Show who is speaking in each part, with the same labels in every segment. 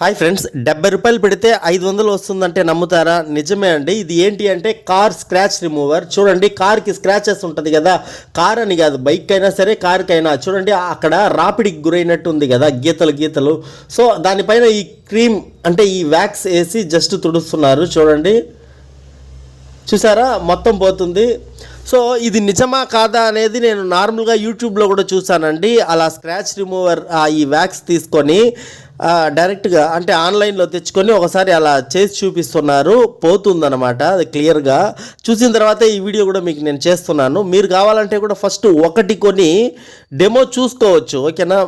Speaker 1: Hi friends డెబ్బై రూపాయలు పెడితే ఐదు వందలు వస్తుందంటే నమ్ముతారా? నిజమే అండి. ఇది ఏంటి అంటే కార్ స్క్రాచ్ రిమూవర్ చూడండి కార్కి స్క్రాచెస్ ఉంటుంది కదా. కార్ అని కాదు బైక్ అయినా సరే కార్కైనా. చూడండి అక్కడ రాపిడికి గురైనట్టు ఉంది కదా గీతలు గీతలు. సో దానిపైన ఈ క్రీమ్ అంటే ఈ వ్యాక్స్ వేసి జస్ట్ తుడుస్తున్నారు. చూడండి. చూసారా? మొత్తం పోతుంది. సో ఇది నిజమా కాదా అనేది నేను నార్మల్గా యూట్యూబ్లో కూడా చూసానండి. అలా స్క్రాచ్ రిమూవర్ ఆ ఈ వ్యాక్స్ తీసుకొని డైరెక్ట్గా అంటే ఆన్లైన్లో తెచ్చుకొని ఒకసారి అలా చేసి చూపిస్తున్నారు. పోతుందన్నమాట అది క్లియర్గా చూసిన తర్వాత ఈ వీడియో కూడా మీకు నేను చేస్తున్నాను. మీరు కావాలంటే కూడా ఫస్ట్ ఒకటి కొని డెమో చూసుకోవచ్చు ఓకేనా?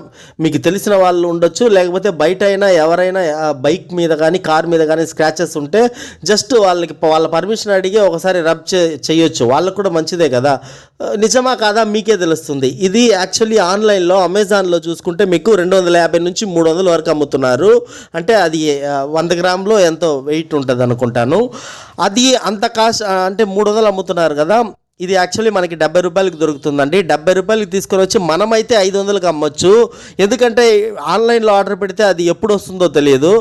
Speaker 1: మీకు తెలిసిన వాళ్ళు ఉండొచ్చు లేకపోతే బయట అయినా ఎవరైనా బైక్ మీద కానీ కార్ మీద కానీ స్క్రాచెస్ ఉంటే జస్ట్ వాళ్ళకి వాళ్ళ పర్మిషన్ అడిగి ఒకసారి రబ్ చేయొచ్చు. వాళ్ళకు కూడా మంచిదే కదా. నిజమా కాదా మీకే తెలుస్తుంది. ఇది యాక్చువల్లీ ఆన్లైన్లో అమెజాన్లో చూసుకుంటే మీకు రెండు వందల యాభై నుంచి మూడు వందల వరకు అమ్ముతున్నారు. అంటే అది వంద గ్రాములో ఎంతో వెయిట్ ఉంటుంది అనుకుంటాను అది అంత కాస్ట్ అంటే మూడు వందలు అమ్ముతున్నారు కదా. ఇది యాక్చువల్లీ మనకి డెబ్బై రూపాయలకి దొరుకుతుందండి. డెబ్బై రూపాయలకి తీసుకొని వచ్చి మనమైతే ఐదు వందలకి అమ్మొచ్చు. ఎందుకంటే ఆన్లైన్లో ఆర్డర్ పెడితే అది ఎప్పుడు వస్తుందో తెలియదు.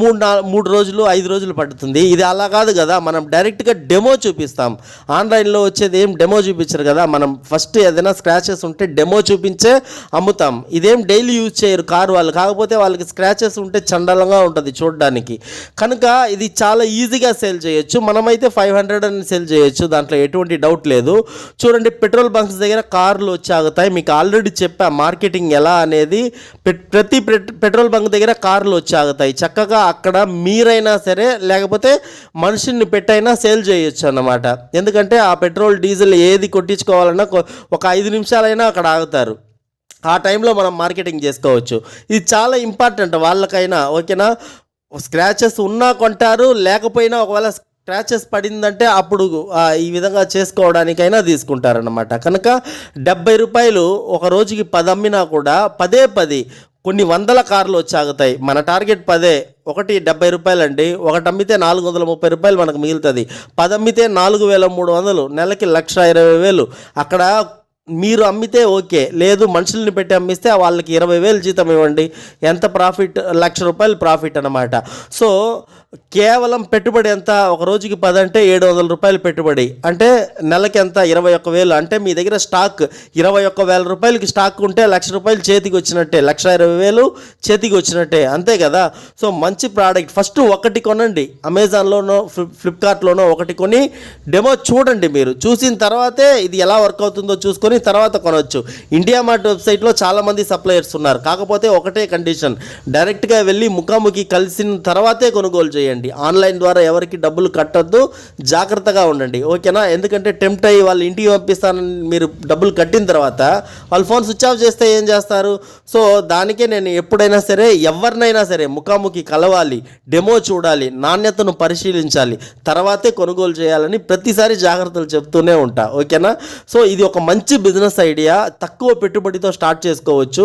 Speaker 1: మూడు నా మూడు రోజులు ఐదు రోజులు పడుతుంది. ఇది అలా కాదు కదా మనం డైరెక్ట్గా డెమో చూపిస్తాం. ఆన్లైన్లో వచ్చేది ఏం డెమో చూపించరు కదా మనం ఫస్ట్ ఏదైనా స్క్రాచెస్ ఉంటే డెమో చూపించే అమ్ముతాం. ఇదేం డైలీ యూజ్ చేయరు కారు వాళ్ళు. కాకపోతే వాళ్ళకి స్క్రాచెస్ ఉంటే చండలంగా ఉంటుంది చూడడానికి. కనుక ఇది చాలా ఈజీగా సేల్ చేయొచ్చు. మనమైతే ఫైవ్ హండ్రెడ్ అని సేల్ చేయొచ్చు. దాంట్లో ఎటువంటి డౌట్ లేదు చూడండి పెట్రోల్ బంక్స్ దగ్గర కార్లు వచ్చి ఆగుతాయి మీకు ఆల్రెడీ చెప్పా మార్కెటింగ్ ఎలా అనేది పెట్- ప్రతి పెట్- పెట్రోల్ బంక్ దగ్గర కార్లు వచ్చి ఆగుతాయి చక్కగా అక్కడ మీరైనా సరే లేకపోతే మనిషిని పెట్టైనా సేల్ చేయొచ్చు అన్నమాట. ఎందుకంటే ఆ పెట్రోల్ డీజిల్ ఏది కొట్టించుకోవాలన్నా ఒక ఐదు నిమిషాలైనా అక్కడ ఆగుతారు. ఆ టైంలో మనం మార్కెటింగ్ చేసుకోవచ్చు. ఇది చాలా ఇంపార్టెంట్. వాళ్ళకైనా ఓకేనా? స్క్రాచెస్ ఉన్నా కొంటారు లేకపోయినా ఒకవేళ స్క్రాచెస్ పడిందంటే అప్పుడు ఈ విధంగా చేసుకోవడానికైనా తీసుకుంటారనమాట కనుక డెబ్బై రూపాయలు ఒక రోజుకి పది అమ్మినా కూడా పదే పది కొన్ని వందల కార్లు వచ్చాగుతాయి. మన టార్గెట్ పదే. ఒకటి డెబ్బై రూపాయలు అండి ఒకటి అమ్మితే నాలుగు వందల ముప్పై రూపాయలు మనకు మిగులుతుంది. పది అమ్మితే నాలుగు వేల మూడు వందలు నెలకి లక్ష ఇరవై వేలు. అక్కడ మీరు అమ్మితే ఓకే లేదు మనుషుల్ని పెట్టి అమ్మిస్తే వాళ్ళకి ఇరవై వేలు జీతం ఇవ్వండి ఎంత ప్రాఫిట్ లక్ష రూపాయలు ప్రాఫిట్ అనమాట సో కేవలం పెట్టుబడి ఎంత? ఒక రోజుకి పది అంటే ఏడు వందల రూపాయలు పెట్టుబడి. అంటే నెలకి ఎంత? ఇరవై ఒక్క వేలు. అంటే మీ దగ్గర స్టాక్ ఇరవై ఒక్క వేల రూపాయలకి స్టాక్ ఉంటే లక్ష రూపాయలు చేతికి వచ్చినట్టే లక్ష ఇరవై వేలు చేతికి వచ్చినట్టే అంతే కదా? సో మంచి ప్రోడక్ట్. ఫస్ట్ ఒకటి కొనండి. అమెజాన్లోనో ఫ్లిప్ ఫ్లిప్కార్ట్లోనో ఒకటి కొని డెమో చూడండి మీరు. చూసిన తర్వాతే ఇది ఎలా వర్క్ అవుతుందో చూసుకొని తర్వాత కొనవచ్చు ఇండియా మార్ట్ వెబ్సైట్లో చాలామంది సప్లయర్స్ ఉన్నారు. కాకపోతే ఒకటే కండిషన్ డైరెక్ట్గా వెళ్ళి ముఖాముఖి కలిసిన తర్వాతే కొనుగోలు చేయండి. ఆన్లైన్ ద్వారా ఎవరికి డబ్బులు కట్టొద్దు. జాగ్రత్తగా ఉండండి. ఓకేనా ఎందుకంటే టెంప్ట్ అయ్యి వాళ్ళు ఇంటికి పంపిస్తానని మీరు డబ్బులు కట్టిన తర్వాత వాళ్ళు ఫోన్ స్విచ్ ఆఫ్ చేస్తే ఏం చేస్తారు? సో దానికే నేను ఎప్పుడైనా సరే ఎవరినైనా సరే ముఖాముఖి కలవాలి డెమో చూడాలి నాణ్యతను పరిశీలించాలి తర్వాతే కొనుగోలు చేయాలని ప్రతిసారి జాగ్రత్తలు చెప్తూనే ఉంటా. ఓకేనా సో ఇది ఒక మంచి బిజినెస్ ఐడియా తక్కువ పెట్టుబడితో స్టార్ట్ చేసుకోవచ్చు.